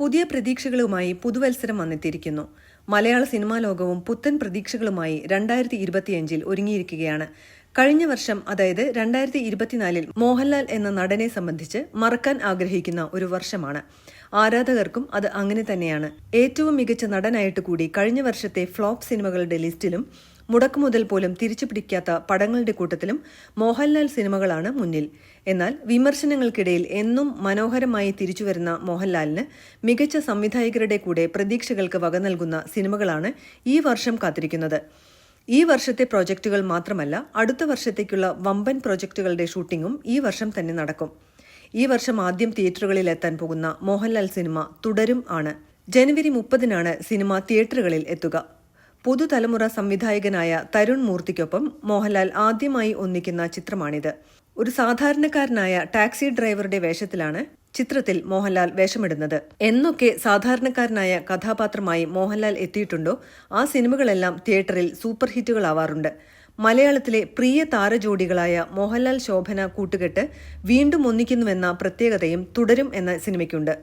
പുതിയ പ്രതീക്ഷകളുമായി പുതുവത്സരം വന്നെത്തിയിരിക്കുന്നു. മലയാള സിനിമാ ലോകവും പുത്തൻ പ്രതീക്ഷകളുമായി രണ്ടായിരത്തി ഇരുപത്തിയഞ്ചിൽ ഒരുങ്ങിയിരിക്കുകയാണ്. കഴിഞ്ഞ വർഷം അതായത് രണ്ടായിരത്തി ഇരുപത്തിനാലിൽ മോഹൻലാൽ എന്ന നടനെ സംബന്ധിച്ച് മറക്കാൻ ആഗ്രഹിക്കുന്ന ഒരു വർഷമാണ്. ആരാധകർക്കും അത് അങ്ങനെ തന്നെയാണ്. ഏറ്റവും മികച്ച നടനായിട്ട് കൂടി കഴിഞ്ഞ വർഷത്തെ ഫ്ലോപ്പ് സിനിമകളുടെ ലിസ്റ്റിലും മുടക്കുമുതൽ പോലും തിരിച്ചു പിടിക്കാത്ത പടങ്ങളുടെ കൂട്ടത്തിലും മോഹൻലാൽ സിനിമകളാണ് മുന്നിൽ. എന്നാൽ വിമർശനങ്ങൾക്കിടയിൽ എന്നും മനോഹരമായി തിരിച്ചുവരുന്ന മോഹൻലാലിന് മികച്ച സംവിധായകരുടെ കൂടെ പ്രതീക്ഷകൾക്ക് വക നൽകുന്ന സിനിമകളാണ് ഈ വർഷം കാത്തിരിക്കുന്നത്. ഈ വർഷത്തെ പ്രോജക്റ്റുകൾ മാത്രമല്ല അടുത്ത വർഷത്തേക്കുള്ള വമ്പൻ പ്രോജക്റ്റുകളുടെ ഷൂട്ടിംഗും ഈ വർഷം തന്നെ നടക്കും. ഈ വർഷം ആദ്യം തിയേറ്ററുകളിൽ എത്താൻ പോകുന്ന മോഹൻലാൽ സിനിമ തുടരും ആണ്. ജനുവരി മുപ്പതിനാണ് സിനിമ തിയേറ്ററുകളിൽ എത്തുക. പുതുതലമുറ സംവിധായകനായ തരുൺ മൂർത്തിക്കൊപ്പം മോഹൻലാൽ ആദ്യമായി ഒന്നിക്കുന്ന ചിത്രമാണിത്. ഒരു സാധാരണക്കാരനായ ടാക്സി ഡ്രൈവറുടെ വേഷത്തിലാണ് ചിത്രത്തിൽ മോഹൻലാൽ വേഷമിടുന്നത്. എന്നൊക്കെ സാധാരണക്കാരനായ കഥാപാത്രമായി മോഹൻലാൽ എത്തിയിട്ടുണ്ടോ? ആ സിനിമകളെല്ലാം തിയേറ്ററിൽ സൂപ്പർ ഹിറ്റുകളാവാറുണ്ട് മലയാളത്തിലെ പ്രിയ താരജോഡികളായ മോഹൻലാൽ ശോഭന കൂട്ടുകെട്ട് വീണ്ടും ഒന്നിക്കുന്നുവെന്ന പ്രത്യേകതയും തുടരും എന്ന സിനിമയ്ക്കുണ്ട്.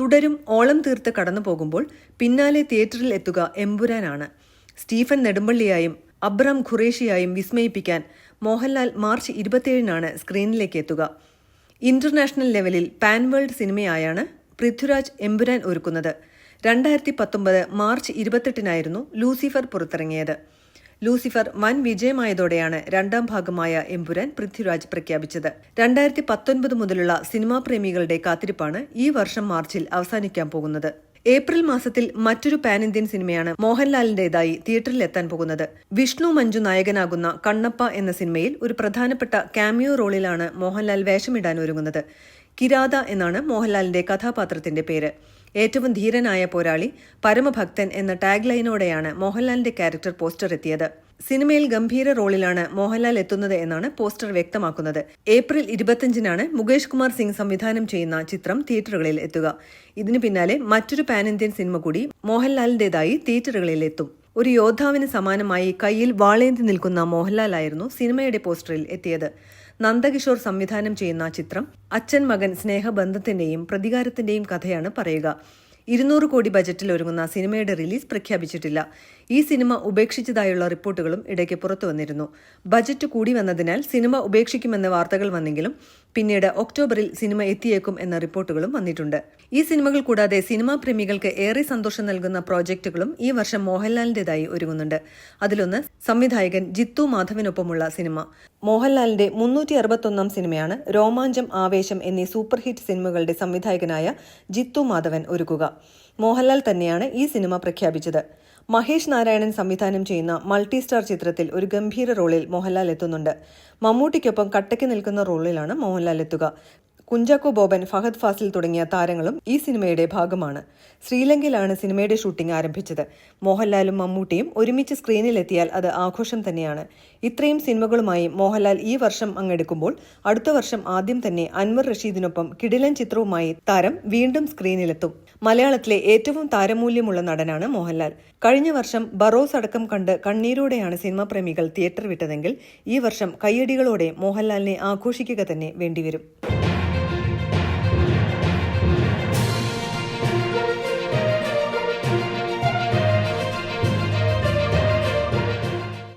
തുടരും ഓളം തീർത്ത് കടന്നു പോകുമ്പോൾ പിന്നാലെ തിയേറ്ററിൽ എത്തുക എമ്പുരാനാണ്. സ്റ്റീഫൻ നെടുമ്പള്ളിയായും അബ്രാം ഖുറേഷിയായും വിസ്മയിപ്പിക്കാൻ മോഹൻലാൽ മാർച്ച് ഇരുപത്തിയേഴിനാണ് സ്ക്രീനിലേക്ക് എത്തുക. ഇന്റർനാഷണൽ ലെവലിൽ പാൻ വേൾഡ് സിനിമയായാണ് പൃഥ്വിരാജ് എമ്പുരാൻ ഒരുക്കുന്നത്. രണ്ടായിരത്തി പത്തൊമ്പത് മാർച്ച് ഇരുപത്തെട്ടിനായിരുന്നു ലൂസിഫർ പുറത്തിറങ്ങിയത്. ലൂസിഫർ വൻ വിജയമായതോടെയാണ് രണ്ടാം ഭാഗമായ എമ്പുരാൻ പൃഥ്വിരാജ് പ്രഖ്യാപിച്ചത്. രണ്ടായിരത്തി പത്തൊൻപത് മുതലുള്ള സിനിമാ പ്രേമികളുടെ കാത്തിരിപ്പാണ് ഈ വർഷം മാർച്ചിൽ അവസാനിക്കാൻ പോകുന്നത്. ഏപ്രിൽ മാസത്തിൽ മറ്റൊരു പാൻ ഇന്ത്യൻ സിനിമയാണ് മോഹൻലാലിന്റേതായി തിയേറ്ററിൽ എത്താൻ പോകുന്നത്. വിഷ്ണു മഞ്ജു നായകനാകുന്ന കണ്ണപ്പ എന്ന സിനിമയിൽ ഒരു പ്രധാനപ്പെട്ട കാമിയോ റോളിലാണ് മോഹൻലാൽ വേഷമിടാൻ ഒരുങ്ങുന്നത്. കിരാത എന്നാണ് മോഹൻലാലിന്റെ കഥാപാത്രത്തിന്റെ പേര്. ഏറ്റവും ധീരനായ പോരാളി പരമഭക്തൻ എന്ന ടാഗ് ലൈനോടെയാണ് മോഹൻലാലിന്റെ ക്യാരക്ടർ പോസ്റ്റർ എത്തിയത്. സിനിമയിൽ ഗംഭീര റോളിലാണ് മോഹൻലാൽ എത്തുന്നത് എന്നാണ് പോസ്റ്റർ വ്യക്തമാക്കുന്നത്. ഏപ്രിൽ ഇരുപത്തിയഞ്ചിനാണ് മുകേഷ് കുമാർ സിംഗ് സംവിധാനം ചെയ്യുന്ന ചിത്രം തിയേറ്ററുകളിൽ എത്തുക. ഇതിനു പിന്നാലെ മറ്റൊരു പാൻ ഇന്ത്യൻ സിനിമ കൂടി മോഹൻലാലിന്റേതായി തിയേറ്ററുകളിൽ എത്തും. ഒരു യോദ്ധാവിന് സമാനമായി കയ്യിൽ വാളേന്തി നിൽക്കുന്ന മോഹൻലാലായിരുന്നു സിനിമയുടെ പോസ്റ്ററിൽ എത്തിയത്. നന്ദകിഷോർ സംവിധാനം ചെയ്യുന്ന ചിത്രം അച്ഛൻ മകൻ സ്നേഹബന്ധത്തിന്റെയും പ്രതികാരത്തിന്റെയും കഥയാണ് പറയുക. ഇരുന്നൂറ് കോടി ബജറ്റിൽ ഒരുങ്ങുന്ന സിനിമയുടെ റിലീസ് പ്രഖ്യാപിച്ചിട്ടില്ല. ഈ സിനിമ ഉപേക്ഷിച്ചതായുള്ള റിപ്പോർട്ടുകളും ഇടയ്ക്ക് പുറത്തു വന്നിരുന്നു ബജറ്റ് കൂടി വന്നതിനാൽ സിനിമ ഉപേക്ഷിക്കുമെന്ന വാർത്തകൾ വന്നെങ്കിലും പിന്നീട് ഒക്ടോബറിൽ സിനിമ എത്തിയേക്കും എന്ന റിപ്പോർട്ടുകളും വന്നിട്ടുണ്ട്. ഈ സിനിമകൾ കൂടാതെ സിനിമാ പ്രേമികൾക്ക് ഏറെ സന്തോഷം നൽകുന്ന പ്രോജക്റ്റുകളും ഈ വർഷം മോഹൻലാലിന്റേതായി ഒരുങ്ങുന്നുണ്ട്. അതിലൊന്ന് സംവിധായകൻ ജിത്തു മാധവനൊപ്പമുള്ള സിനിമ. മോഹൻലാലിന്റെ മുന്നൂറ്റി അറുപത്തൊന്നാം സിനിമയാണ് രോമാഞ്ചം ആവേശം എന്നീ സൂപ്പർ ഹിറ്റ് സിനിമകളുടെ സംവിധായകനായ ജിത്തു മാധവൻ ഒരുക്കുക. മോഹൻലാൽ തന്നെയാണ് ഈ സിനിമ പ്രഖ്യാപിച്ചത്. മഹേഷ് നാരായണൻ സംവിധാനം ചെയ്യുന്ന മൾട്ടി സ്റ്റാർ ചിത്രത്തിൽ ഒരു ഗംഭീര റോളിൽ മോഹൻലാൽ എത്തുന്നുണ്ട്. മമ്മൂട്ടിക്കൊപ്പം കട്ടയ്ക്ക് നിൽക്കുന്ന റോളിലാണ് മോഹൻലാൽ എത്തുക. കുഞ്ചാക്കോ ബോബൻ ഫഹദ് ഫാസിൽ തുടങ്ങിയ താരങ്ങളും ഈ സിനിമയുടെ ഭാഗമാണ്. ശ്രീലങ്കയിലാണ് സിനിമയുടെ ഷൂട്ടിംഗ് ആരംഭിച്ചത്. മോഹൻലാലും മമ്മൂട്ടിയും ഒരുമിച്ച് സ്ക്രീനിലെത്തിയാൽ അത് ആഘോഷം തന്നെയാണ്. ഇത്രയും സിനിമകളുമായി മോഹൻലാൽ ഈ വർഷം അങ്ങെടുക്കുമ്പോൾ അടുത്ത വർഷം ആദ്യം തന്നെ അൻവർ റഷീദിനൊപ്പം കിടിലൻ ചിത്രവുമായി താരം വീണ്ടും സ്ക്രീനിലെത്തും. മലയാളത്തിലെ ഏറ്റവും താരമൂല്യമുള്ള നടനാണ് മോഹൻലാൽ. കഴിഞ്ഞ വർഷം ബറോസ് അടക്കം കണ്ട് കണ്ണീരോടെയാണ് സിനിമാ പ്രേമികൾ തിയേറ്റർ വിട്ടതെങ്കിൽ ഈ വർഷം കയ്യടികളോടെ മോഹൻലാലിനെ ആഘോഷിക്കുക തന്നെ വേണ്ടിവരും.